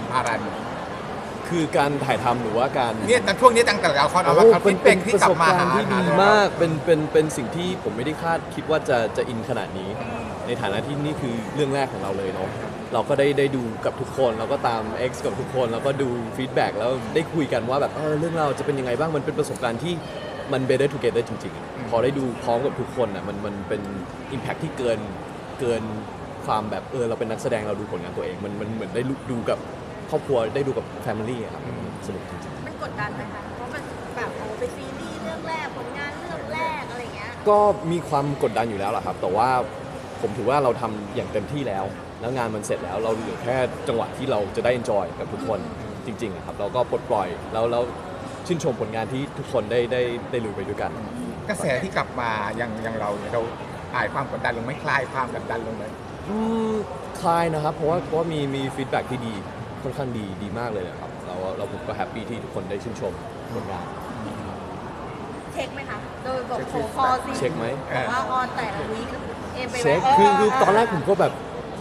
มพารันคือการถ่ายทำหรือว่าการเนี่ยแต่ช่วงนี้ตั้งแต่ละครเอามาโอ้ครับเป็นเป็เป็นนที่ประกลัสบบมาการหาณ์ที่ดีมากเป็นเป็นเป็นสิ่งที่ผมไม่ได้คาดคิดว่าจะจะอินขนาดนี้ ในฐานะที่นี่คือเรื่องแรกของเราเลยเนาะเราก็ได้ได้ดูกับทุกคนเราก็ตาม X กับทุกคนแล้วก็ดูฟีดแบ็กแล้วได้คุยกันว่าแบบเออเรื่องเราวจะเป็นยังไงบ้างมันเป็นประสบการณ์ที่มัน better together จริง ๆ พอได้ดูพร้อมกับทุกคนอะมันมันเป็น impact ที่เกินเกิน ความแบบเออเราเป็นนักแสดงเราดูผลงานตัวเอง มันมันเหมือนได้ดูกับครอบครัวได้ดูกับ family อะครับสนุกจริงๆมันกดดันไหมคะเพราะมันแบบโอ้เป็นซีรีส์เรื่องแรกผลงานเรื่องแรกอะไรเงี้ยก็มีความกดดันอยู่แล้วล่ะครับ แต่ว่าผมถือว่าเราทำอย่างเต็มที่แล้ว แล้วงานมันเสร็จแล้วเราเหลือแค่จังหวะที่เราจะได้ enjoy กับทุกคนจริงๆอะครับเราก็ปลดปล่อยแล้วแล้วชื่นชมผลงานที่ทุกคนได้ได้ได้ลุยไปด้วยกัน กระแสที่กลับมายังยังเราเนี่ยเราอายความกดดันลงไหม่คลายความกดดันลงไหม อืมคลายนะครับ เพราะว่าเพราะว่ามีมีฟีดแบ็ที่ดีค่อนข้างดีดีมากเลยนะครับเราเราผมก็แฮปปี้ที่ทุกคนได้ชื่นชมผลงานเช็คไหมคะ โดยบอกโผคอซีเช็คไหม บอกว่าออนแต่ละวีคเอ็มไปไหมเช็คคือคือตอนแรกผมก็แบบ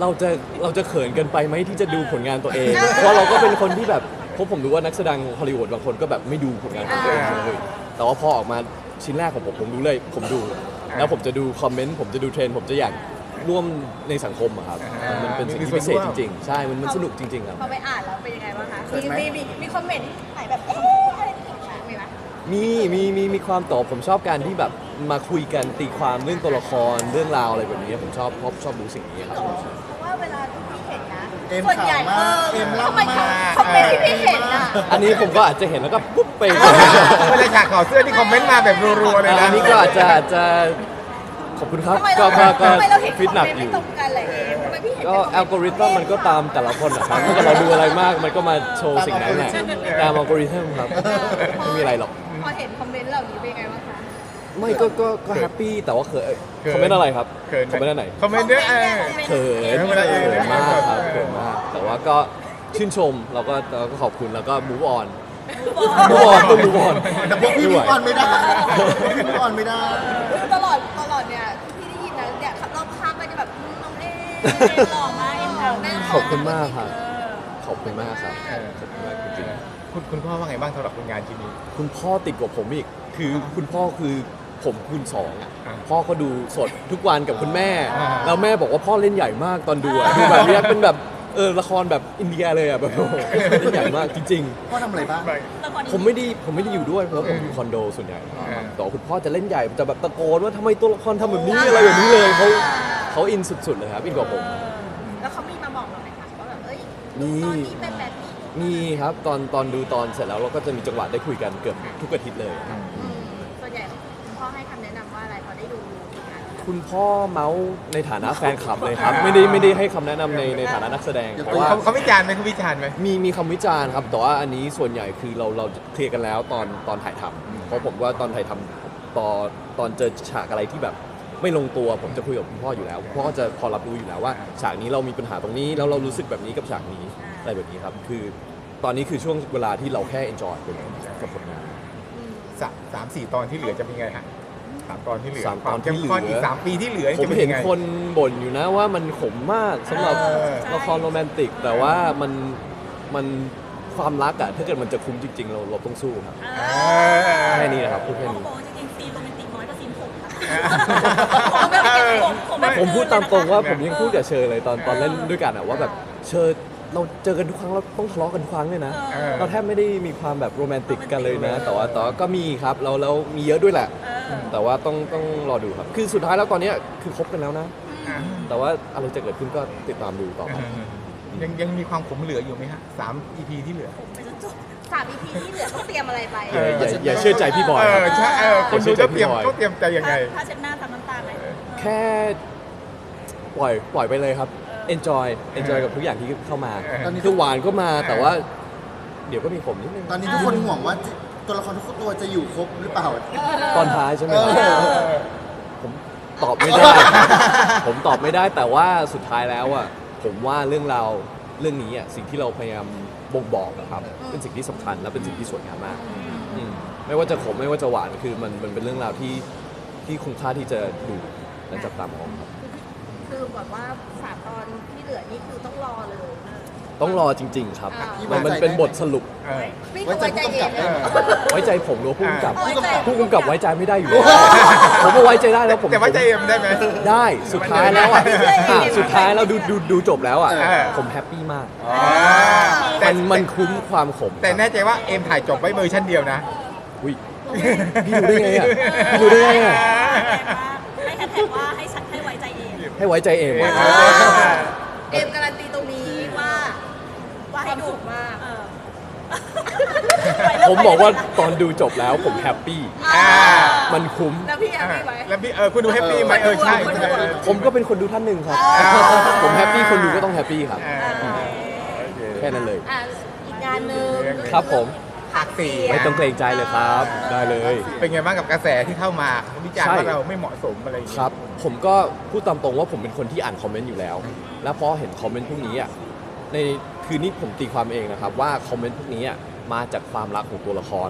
เราจะเราจะเขินเกินไปไหมที่จะดูผลงานตัวเอง เพราะเราก็เป็นคนที่แบบเพราะผมรู้ว่านักแสดงฮอลลีวูดบางคนก็แบบไม่ดูผลงานของตัวเองเลยแต่ว่าพอออกมาชิ้นแรกของผมผมรู้เลย ผมดู แล้วผมจะดูคอมเมนต์ผมจะดูเทรนด์ผมจะอยาก ร่วมในสังคมอะครับมันเป็นสิ่งที่พิเศษจริงๆ ใช่ มันมันสนุกจริง ๆ ครับ พอไปอ่านแล้วเป็นยังไงบ้างคะ มีมีมีมีคอมเมนต์ไหนแบบเอ๊ะอะไรอย่างเงี้ยมีไหมมีมีมีมีความตอบผมชอบการที่แบบมาคุยกันตีความเรื่องตัวละครเรื่องราวอะไรแบบนี้ ผมชอบชอบชอบดูสิ่งนี้ครับ เพราะว่าเวลาที่พี่เห็นนะเอ็มส่วนใหญ่ขาวมากเอเอ็อมล่ำทำไมมาก คอมเมนต์ที่พี่เห็นอะอันนี้ผมก็อาจจะเห็นแล้วก็ปุ๊บไป เวลาฉากขอดเสื้อที่คอมเมนต์มาแบบรัวๆเลยนะ อันนี้ก็อาจจะอาจจะ ขอบคุณครับทำไมก็เราก็ก็ทำไมเราเห็นคฟิอตมหนักเมนต์อไม่ยู่ตรงกันเลยเอ็มทำไมพี่เห็นก็แต่คอัลกอริทึมมันก็ตามแต่ละคนนะครับถ้าเกิดเราดูอะไรมากมันก็มาโชว์สิ่งนั้นแหละตามอัลกอริทึมครับไม่มีอะไรหรอก พอเห็นคอมเมนต์เหล่านี้เป็นยังไงบ้างคะไม่ก็ก็ก็แฮปปี้แต่ว่าเขิน คอมเมนต์อะไรครับเขินคอมเมนต์อันไหนคอมเมนต์เนี่ยเออ เขินเวลาเอ่ยเขินมากครับเออเขินมาก แต่ว่าก็ชื่นชมเราก็เราก็ขอบคุณแล้วก็ move on มู move on ต้อง move on แต่พวกพี่มุกออนไม่ได้พวกพี่มุกออนไม่ได้ ตลอดตลอดเนี่ยที่ได้ยินนะเนี่ยขับรอบข้างก็จะแบบอืมน้องเอ๊หล่อมากเอ็มแถวแน่นขอบคุณมากครับ ขอบคุณมากครับขอบคุณมากจริงคุณคุณพ่อว่าไงบ้างสำหรับผลงานชิ้นนี้ ๆคุณพ่อติดกว่าผมอีก คือคุณพ่อคือผมคูณสองอะอ่าพ่อก็ดูสดทุกวันกับคุณแม่ อ่า แล้วแม่บอกว่าพ่อเล่นใหญ่มากตอนดูอะดูแบบเนี้ยเป็นแบบ ออละครแบบอินเดียเลยอะแบบโอ้โหเล่นใหญ่มากจริงๆพ่อทำอะไรบ้างผมไม่ได้ผมไม่ได้อยู่ด้วยเพราะว่าผมอยู่คอนโดส่วนใหญ่อ่าแต่ว่าคุณพ่อจะเล่นใหญ่จะแบบตะโกนว่าทำไมตัวละครทำแบบนี้อะไรแบบนี้เลยเขาเขาอินสุดๆเลยครับอินกว่าผมแล้วเขามีมาบอกเราไหมคะว่าแบบเอ้ยมี ตอนนี้เป็นแบบนี้มีครับตอนตอนดูตอนเสร็จแล้วเราก็จะมีจังหวะได้คุยกันเกือบทุกอาทิตย์เลย อืมส่วนใหญ่คุณพ่อให้คำแนะนำว่าอะไรพอได้ดูผลงาน คุณพ่อเมาส์ในฐานะแฟนคลับเลยครับ ไม่ได้ไม่ได้ให้คำแนะนำในในฐานะนักแสดงเพราะว่า เขาเขาวิจารณ์ไหมเขาวิจารณ์ไหม มีมีคำวิจารณ์ครับ แต่ว่าอันนี้ส่วนใหญ่คือเราเราเคลียร์กันแล้วตอนตอนถ่ายทำเพราะผมว่าตอนถ่ายทำตอนตอนเจอฉากอะไรที่แบบไม่ลงตัวผมจะคุยกับคุณพ่ออยู่แล้วคุณพ่อก็จะพอรับรู้อยู่แล้วว่าฉากนี้เรามีปัญหาตรงนี้แล้วเรารู้สึกแบบนี้กับฉากนี้อะไรแบบนี้ครับ คือตอนนี้คือช่วงเวลาที่เราแค่ enjoy ไปเลยกับผลงานสามสามสี่ตอนที่เหลือจะเป็นไงฮะ สามตอนที่เหลือสามตอนที่เหลือ ความข้มข้นอีกสามปีที่เหลือผมจะป็เห็นยังไง คนบ่นอยู่นะว่ามันขมมากสำหรับเออ ละครโรแมนติก แต่ว่ามันมันความรักอะถ้าเกิดมันจะคุ้มจริง ๆ เราเราต้องสู้ครับ เออแค่นี้นะครับพูดแค่นี้โอ้จริงๆซีนโรแมนติกน้อยกว่าซีนผมค่ะผมพูดตามตรงว่าผมยังพูดกับเชอเลยตอนตอนเล่นด้วยกันอะว่าแบบเชอ เราเจอกันทุกครั้งเราต้องทะเลาะกันทุกครั้งเลยนะ เออ เราแทบไม่ได้มีความแบบโรแมนติกกันเลยนะ แต่ว่าแต่ว่าก็มีครับเราเรามีเยอะด้วยแหละ แต่ว่าต้องต้องรอดูครับ คือสุดท้ายแล้วตอนเนี้ยคือคบกันแล้วนะแต่ว่าอะไรจะเกิดขึ้นก็ติดตามดูต่อไป ยังยังมีความขมเหลืออยู่ไหมฮะสาม EP ที่เหลือสาม EP ที่เหลือต้องเตรียมอะไรไปอย่าอย่าอย่าเชื่อใจพี่บอยเอคอรับใช่เออคนดูต้องเตรียมผมเชื่อใจพี่บอยต้องเตรียมใจยังไง ถ้าเช็ดหน้าทำน้ำตาไหมแค่ปล่อยปล่อยไปเลยครับ enjoy enjoy กับทุกอย่างที่เข้ามาเออตอนนี้ คือหวานก็มาแต่ว่า เดี๋ยวก็มีผมนิดนึงตอนนี้ทุกคนห่วงว่าจะตัวละครทุกตัวจะอยู่ครบหรือเปล่า ตอนท้ายใช่ไหมเอครับอผมตอบไม่ได้ ผมตอบไม่ได้แต่ว่าสุดท้ายแล้วอะผมว่าเรื่องราวเรื่องนี้อะสิ่งที่เราพยายามบ่งบอกนะครับ เป็นสิ่งที่สำคัญและเป็นสิ่งที่สวยงามมากอืมไม่ว่าจะขมไม่ว่าจะหวานคือมันมันเป็นเรื่องราวที่ที่คุ้มค่าที่จะดูและจับตามองครับ คือแบบว่าสามตอนที่เหลือนี่คือต้องรอเลย ต้องรอจริง ๆ ครับ อ่า มันมันเป็นบทสรุป เออพี่ก็ไว้ใจเองเออไว้ใจผมหรือว่าผู้กำกับไว้ใจ ผู้กำกับไว้ใจไม่ได้อยู่แล้วผมก็ไว้ใจได้แล้วผมแต่ไว้ใจเอ็มได้ไหม ได้สุดท้ายแล้วอะไว้ใจเอ็มอะสุดท้ายแล้วดูดูดูจบแล้วอะ เออ ผมแฮปปี้มากอ๋อแต่มันมันคุ้มความขมแต่แน่ใจว่าเอ็มถ่ายจบไว้เวอร์ชันเดียวนะอุ้ย พี่รู้ได้ไงอะพี่รู้ได้ไงอะ ให้แฮชแท็กว่าให้ฉัน ให้ไว้ใจเองให้ไว้ใจเองอะเอ็มการันตีตรงนี้ว่าว่าให้ดูความสุขมากเออผมบอกว่าตอนดูจบแล้วผมแฮปปี้อ่า มันคุ้ม แล้วพี่แฮปปี้ไหมแล้วพี่เออคุณดูแฮปปี้ไหมเออใช่คนดูใช่ผมก็เป็นคนดูท่านหนึ่งครับ อ่า ผมแฮปปี้คนดูก็ต้องแฮปปี้ครับเออโอเคแค่นั้นเลย อะอีกงานหนึ่งครับผม ภาคสี่ไม่ต้องเกรงใจเลยครับ ได้เลย เป็นไงบ้างกับกระแสที่เข้ามาวิจารณ์ใช่ ว่าเราไม่เหมาะสมอะไรอย่างคเงี้ย รับ ผมก็พูดตามตรงว่าผมเป็นคนที่อ่านคอมเมนต์อยู่แล้ว แล้วพอเห็นคอมเมนต์พวกนี้อะ ในคือนี่ผมตีความเองนะครับว่าคอมเมนต์พวกนี้อะมาจากความรักของตัวละคร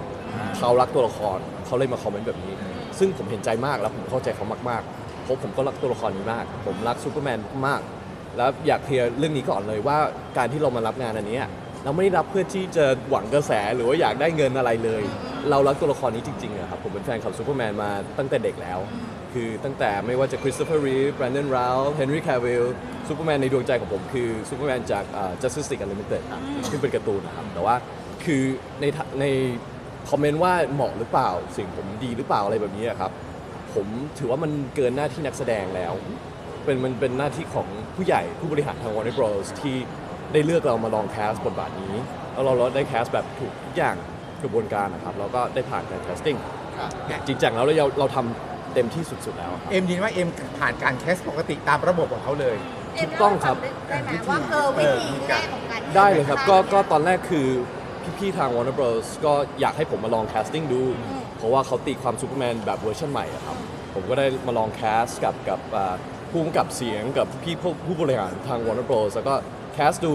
เขารักตัวละคร เขาเลยมาคอมเมนต์แบบนี้ ซึ่งผมเห็นใจมากแล้วผมเข้าใจเขามากๆเพราะผมก็รักตัวละครนี้มาก ผมรักซูเปอร์แมนมาก แล้วอยากเคลียร์เรื่องนี้ก่อนเลยว่าการที่เรามารับงานอันเนี้ย เราไม่ได้รับเพื่อที่จะหวังกระแสหรือว่าอยากได้เงินอะไรเลย เรารักตัวละครนี้จริงๆอะครับผมเป็นแฟนคลับซูเปอร์แมนมาตั้งแต่เด็กแล้ว คือตั้งแต่ไม่ว่าจะคริสโตเฟอร์รีฟแบรนดอนราลเฮนรี่คาวิลซูเปอร์แมนในดวงใจของผมคือซูเปอร์แมนจากอ่า Justice League Unlimited ซึ่งเป็นการ์ตูนนะครับแต่ว่าคือในทะในคอมเมนต์ว่าเหมาะหรือเปล่าสิ่งผมดีหรือเปล่าอะไรแบบนี้อะครับผมถือว่ามันเกินหน้าที่นักแสดงแล้ว เป็นมันเป็นหน้าที่ของผู้ใหญ่ผู้บริหารทาง Warner Bros ที่ ได้เลือกเรามาลองแคสบทบาทนี้ แล้วเราเราได้แคสแบบถูกทุกอย่างกระบวนการนะครับแล้วก็ได้ผ่านการแคสติ้งจริงจังแล้วเราเราทำเต็มที่สุดๆแล้วครับเอ็มยินว่าเอ็มผ่านการแคสปกติตามระบบของเขาเลยเอ็มถูกต้องครับได้ไหมว่าเออวิธีแรกของการที่ได้เลยครับจะก็สางก็ตอนแรกคือพี่ๆทาง Warner Bros ก็อยากให้ผมมาลองแคสติ้งดู เพราะว่าเขาตีความซูเปอร์แมนแบบเวอร์ชันใหม่อะครับผมก็ได้มาลองแคสกับกับอ่าผู้กำกับเสียงกับพี่ผู้ผู้บริหารทาง Warner Bros แล้วก็แคสดู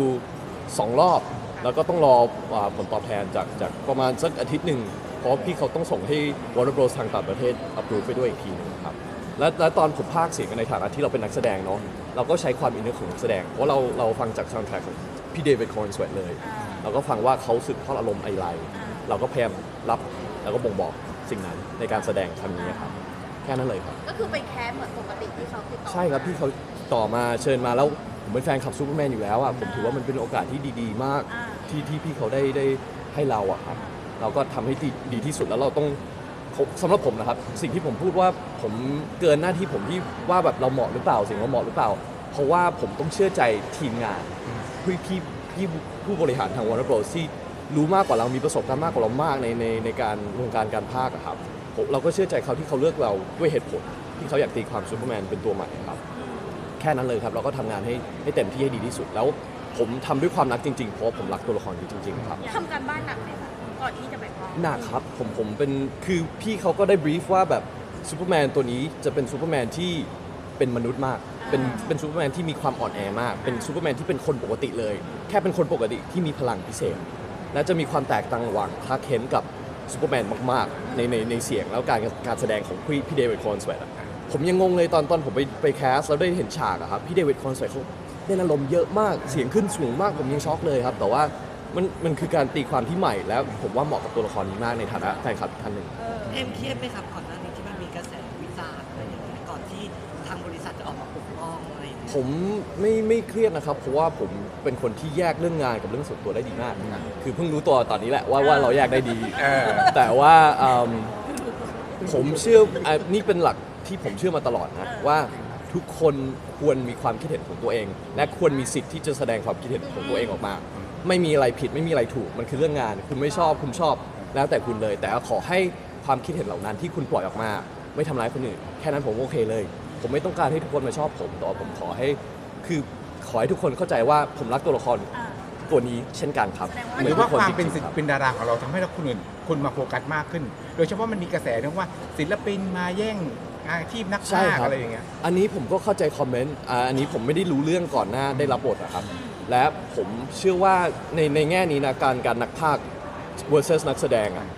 2 รอบ แล้วก็ต้องรออาผลตอบแทนจากจากประมาณสักอาทิตย์หนึ่ง เพราะพี่เขาต้องส่งให้ Warner Bros ทางต่างประเทศอัปรูไปด้วยอีกทีหนึงครับและและตอนผมพากย์เสียงในฐานะที่เราเป็นนักแสดงเนาะเราก็ใช้ความอินเนอร์ของนักแสดง เพราะเราเราฟังจากซาวด์แทร็กของพี่เดวิดคอนสเวตเลย เราก็ฟังว่าเขาสึกทอดอารมณ์อะไรเราก็พยายามรับแล้วก็บ่งบอกสิ่งนั้นในการแสดงครั้งนี้ครับแค่นั้นเลยครับ ก็คือไปแคสเหมือนปกติที่เขาติดต่อใช่ครับพี่เขาต่อมาเชิญมาแล้ว ผมเป็นแฟนคลับซูเปอร์แมนอยู่แล้วอะผมถือว่ามันเป็นโอกาสที่ดี ๆ มากอ่าที่ที่พี่เขาได้ได้ให้เราอะครับเราก็ทำให้ดีดีที่สุดแล้วเราต้องผมสำหรับผมนะครับ สิ่งที่ผมพูดว่าผมเกินหน้าที่ผมที่ว่าแบบเราเหมาะหรือเปล่า สิ่งว่าเหมาะหรือเปล่า เพราะว่าผมต้องเชื่อใจทีมงานพี่พี่พี่ผู้บริหารทาง Warner Bros ที่รู้มากกว่าเรามีประสบการณ์มากกว่าเรามากในในในการวงการการพากย์อะครับผมเราก็เชื่อใจเขาที่เขาเลือกเราด้วยเหตุผล ที่เขาอยากตีความซูเปอร์แมนเป็นตัวใหม่ครับแค่นั้นเลยครับเราก็ทำงานให้ให้เต็มที่ให้ดีที่สุดแล้ว ผมทำด้วยความรักจริงๆเพราะว่าผมรักตัวละครนี้จริงๆครับ ทำการบ้านหนักไหมคะก่อนที่จะไปพากย์หนักครับผมผมเป็นคือพี่เขาก็ได้บรีฟว่าแบบซูเปอร์แมนตัวนี้จะเป็นซูเปอร์แมนที่เป็นมนุษย์มาก เป็นเป็นซูเปอร์แมนที่มีความอ่อนแอมาก เป็นซูเปอร์แมนที่เป็นคนปกติเลย แค่เป็นคนปกติที่มีพลังพิเศษ และจะมีความแตกต่างระหว่างคลาร์กเคนต์กับซูเปอร์แมนมากๆ ในในในเสียงแล้วการการแสดงของพี่พี่เดวิดคอนสเวตอะ ผมยังงงเลยตอนตอนผมไปไปแคสแล้วได้เห็นฉากอะครับพี่เดวิดคอนสเวตเขาเล่นอารมณ์เยอะมากเสียงขึ้นสูงมากผมยังช็อกเลยครับแต่ว่ามันมันคือการตีความที่ใหม่แล้ว ผมว่าเหมาะกับตัวละครนี้มากในฐานะแฟนคลับท่านหนึ่งเอ็มเครียดไหมครับก่อนหน้านี้ที่มันมีกระแสวิจารณ์อะไรอย่างเงี้ยก่อนที่ทางบริษัทจะออกมาปกป้องอะไรอย่างเงี้ยผมไม่ไม่เครียดนะครับ เพราะว่าผมเป็นคนที่แยกเรื่องงานกับเรื่องส่วนตัวได้ดีมากคือเพิ่งรู้ตัวตอนนี้แหละว่าว่าเราแยกได้ดีเออแต่ว่าอืมผมเชื่ออะนี่เป็นหลัก ที่ผมเชื่อมาตลอดนะว่าทุกคนควรมีความคิดเห็นของตัวเอง และควรมีสิทธิ์ที่จะแสดงความคิดเห็นของตัวเองออกมา ไม่มีอะไรผิดไม่มีอะไรถูกมันคือเรื่องงาน คุณไม่ชอบคุณชอบ แล้วแต่คุณเลย แต่ขอให้ความคิดเห็นเหล่านั้นที่คุณปล่อยออกมา ไม่ทำร้ายคนอื่นแค่นั้นผมโอเคเลย ผมไม่ต้องการให้ทุกคนมาชอบผมแต่ว่าผมขอให้ คือขอให้ทุกคนเข้าใจว่าผมรักตัวละครอ่าตัวนี้เช่นกันครับหรือว่าความเป็นจศิงลๆรับปินดาราของเราทำให้เราคนอื่นคนมาโฟกัสมากขึ้น โดยเฉพาะมันมีกระแสเรื่องว่าศิลปินมาแย่ง อาชีพนักใช่พากคย์รับอะไรอย่างเงี้ย อันนี้ผมก็เข้าใจคอมเมนต์อ่าอันนี้ผมไม่ได้รู้เรื่องก่อนหน้าได้รับบทนะครับ และผมเชื่อว่าในในแง่นี้นะการการนักพากย์ versus นักแสดงอะ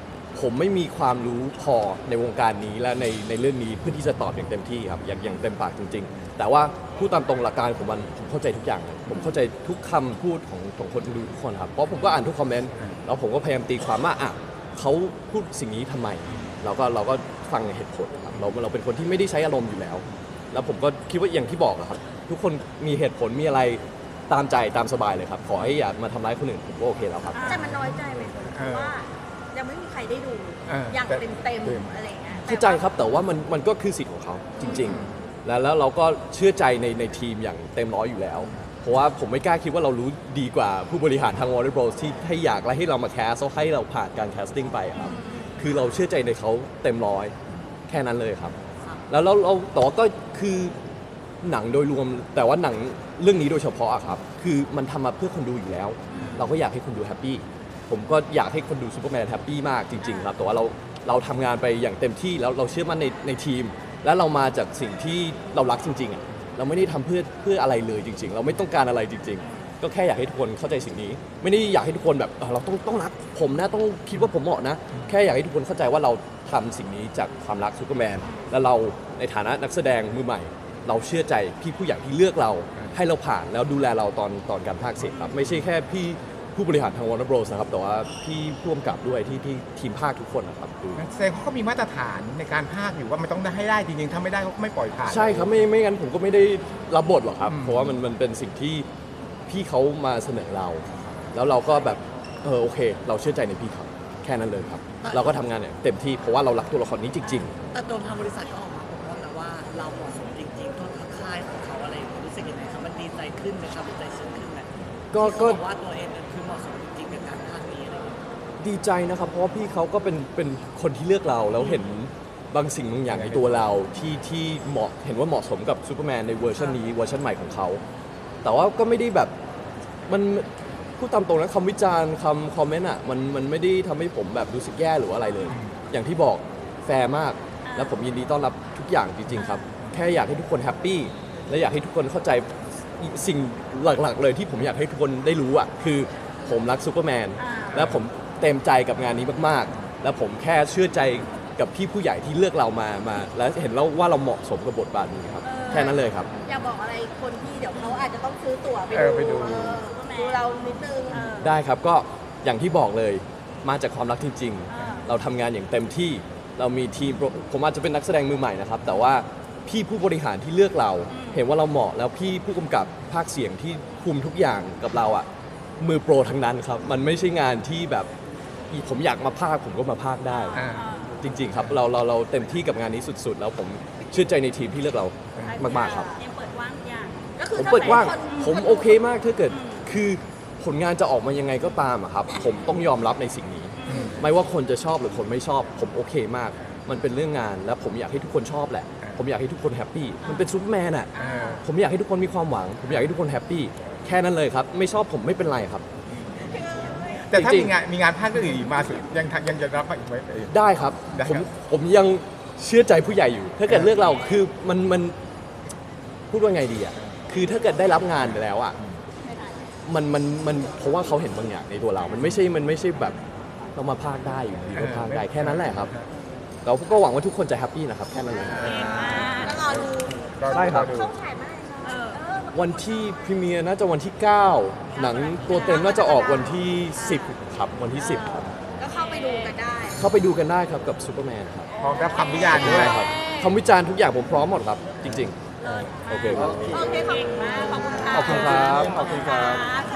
ผมไม่มีความรู้พอในวงการนี้และในในเรื่องนี้เพื่อที่จะตอบอย่างเต็มที่ครับอย่างอย่างเต็มปากจริงแต่ว่าพูดตามตรงหลักการของมันผมเข้าใจทุกอย่างเลยผมเข้าใจทุกคำพูดของของคนดูทุกคนครับเพราะผมก็อ่านทุกคอมเมนต์แล้วผมก็พยายามตีความว่าอะ เขาพูดสิ่งนี้ทำไม เราก็เราก็ฟังเหตุผลครับเราเราเป็นคนที่ไม่ได้ใช้อารมณ์อยู่แล้ว แล้วผมก็คิดว่าอย่างที่บอกอะครับ ทุกคนมีเหตุผลมีอะไรตามใจตามสบายเลยครับ ขอให้อย่ามาทำร้ายคนอื่นผมก็โอเคแล้วครับ แต่มันน้อยใจไหมเพราะว่ายังไม่มีใครได้ดูเอออย่างแต่เต็มเต็มๆอะไรอย่างเงี้ยเข้าใจครับแต่ว่ามันมันก็คือสิทธิ์ของเขาจริง ๆ แล้วแล้วเราก็เชื่อใจในในทีมอย่างเต็มร้อยอยู่แล้วเพ ราะว่าผมไม่กล้าคิดว่าเรารู้ดีกว่าผู้บริหารทาง Warner Bros ที่ให้อยากและให้เรามาแคสเขาให้เราผ่านการแคสติ้งไปครับ คือเราเชื่อใจในเขาเต็มร้อยแค่นั้นเลยครับ แล้วเราเราแต่ว่าก็คือหนังโดยรวม แต่ว่าหนังเรื่องนี้โดยเฉพาะอะครับ คือมันทำมาเพื่อคนดูอยู่แล้ว เราก็อยากให้คนดูแฮปปี้ผมก็อยากให้คนดูซูเปอร์แมนแฮปปี้มากจริง ๆ ครับ แต่ว่าเราเราทำงานไปอย่างเต็มที่แล้วเราเชื่อมั่นในในทีม และเรามาจากสิ่งที่เรารักจริงๆอะ เราไม่ได้ทำเพื่อเพื่ออะไรเลยจริง ๆ เราไม่ต้องการอะไรจริง ๆ ก็แค่อยากให้ทุกคนเข้าใจสิ่งนี้ ไม่ได้อยากให้ทุกคนแบบเออเราต้องต้องรักผมนะต้องคิดว่าผมเหมาะนะ แค่อยากให้ทุกคนเข้าใจว่าเราทำสิ่งนี้จากความรักซูเปอร์แมนและเราในฐานะนักแสดงมือใหม่ เราเชื่อใจพี่ผู้ใหญ่ที่เลือกเรา ให้เราผ่านแล้วดูแลเราตอนตอนการพากย์เสียงครับไม่ใช่แค่พี่ ผู้บริหารทาง Warner Bros นะครับ แต่ว่าพี่ผู้กำกับด้วยที่ที่ทีมภาคทุกคนนะครับดูนักแสดงเขาก็มีมาตรฐานในการพากย์อยู่ว่ามันต้องได้ให้ได้จริงๆถ้าไม่ได้เขาก็ไม่ปล่อยผ่าน ใช่ครับไม่ไม่งั้นผมก็ไม่ได้รับบทหรอกครับ อืม เพราะว่ามันมันเป็นสิ่งที่พี่เขามาเสนอเรา แล้วเราก็แบบเออโอเค เราเชื่อใจในพี่เขาแค่นั้นเลยครับ เราก็ทำงานเนี่ยเต็มที่เพราะว่าเรารักตัวละครนี้จริง ๆ แต่ตัวทางบริษัทก็ออกมาบอกว่านะว่าเราเหมาะสมจริงๆตัวทางค่ายของเขาอะไรอย่างเงี้ยรู้สึกยังไงครับมันดีใจขึ้นไหมครับใจชื้นขึ้นไหม ก็ที่เขาก็บอกว่าตัวเองคือเหมาะสมจริงๆกับการภาคนี้อะไรอย่างเงี้ยดีใจนะครับ เพราะว่าพี่เขาก็เป็นเป็นคนที่เลือกเราแล้วเห็นบางสิ่งบางอย่างในตัวเราที่ที่เหมาะเห็นว่าเหมาะสมกับซูเปอร์แมนในเวอร์ชันนี้เวอร์ชันใหม่ของเขา แต่ว่าก็ไม่ได้แบบมันพูดตามตรงนะคำวิจารณ์คำคอมเมนต์อะมันมันไม่ได้ทำให้ผมแบบรู้สึกแย่หรือว่าอะไรเลย อย่างที่บอกแฟร์มาก แล้วผมยินดีต้อนรับทุกอย่างจริงๆครับ แค่อยากให้ทุกคนแฮปปี้และอยากให้ทุกคนเข้าใจ สิ่งหลักๆ เลยที่ผมอยากให้ทุกคนได้รู้อะคือผมรักซูเปอร์แมนอ่าและผมเต็มใจกับงานนี้มากๆ แล้วผมแค่เชื่อใจกับพี่ผู้ใหญ่ที่เลือกเรามามา แล้วเห็นแล้วว่าเราเหมาะสมกับบทบาทนี้ครับ แค่นั้นเลยครับ อยากบอกอะไรคนที่เดี๋ยวเขาอาจจะต้องซื้อตั๋วไปเออไปดูเออดูเรานิดนึงเออ ได้ครับก็อย่างที่บอกเลยมาจากความรักจริง อ่า ๆ เราทำงานอย่างเต็มที่ เรามีทีมโปรผมอาจจะเป็นนักแสดงมือใหม่นะครับ แต่ว่า พี่ผู้บริหารที่เลือกเรา เห็นว่าเราเหมาะแล้วพี่ผู้กำกับภาคเสียงที่คุมทุกอย่างกับเราอะมือโปรทั้งนั้นครับ มันไม่ใช่งานที่แบบผมอยากมาภาคผมก็มาภาคได้ อ่า จริง ๆ ครับเราเราเราเต็มที่กับงานนี้สุด ๆ แล้วผมเชื่อใจในทีมที่เลือกเรามากๆครับเอ็มเปิดว่างทุกอย่างก็คือผมถ้เปิดกว้างคนผมโอเคมากถ้าเกิด คือผลงานจะออกมายังไงก็ตามอะครับ ผมต้องยอมรับในสิ่งนี้ ไม่ว่าคนจะชอบหรือคนไม่ชอบ ผมโอเคมาก มันเป็นเรื่องงานและผมอยากให้ทุกคนชอบแหละ ผมอยากให้ทุกคนแฮปปี้มันเป็นซูเปอร์แมนอะเออผมอยากให้ทุกคนมีความหวัง ผมอยากให้ทุกคนแฮปปี้แค่นั้นเลยครับ ไม่ชอบผมไม่เป็นไรครับ แต่ถ้าจริมีงๆ งานมีงานภาคเรื่องอื่นอีกมาสุดยังทันยังจะรับมาอีกไหมเอ่ยได้ครับ ได้ผมครับผมยังเชื่อใจผู้ใหญ่อยู่ ถ้าเกิดเลือกเราคือมันมันพูดว่าไงดีอะคือถ้าเกิดได้รับงานไปแล้วอะมันมันมันเพราะว่าเขาเห็นบางอย่างในตัวเรา มันไม่ใช่มันไม่ใช่แบบเรามาพากได้อยู่ดีก็พากได้แค่นั้นแหละครับ เราก็หวังว่าทุกคนจะแฮปปี้นะครับแค่นั้นเลยเก่งมากแล้วรอดูได้ครับช่องฉายเมื่อไหร่เนาะเออเออวันที่พรีเมียร์น่าจะวันที่ 9 หนังตัวเต็มน่าจะออกวันที่ 10 ครับ วันที่ 10 ครับ ก็เข้าไปดูกันได้ เข้าไปดูกันได้ครับกับซูเปอร์แมนครับพร้อมรับคำวิจารณ์ด้วย ได้ครับคำวิจารณ์ทุกอย่างผมพร้อมหมดครับ จริง ๆ โอเคครับ โอเค ขอบคุณมาก ขอบคุณค่ะขอบคุณครับขอบคุณครับ ค่ะ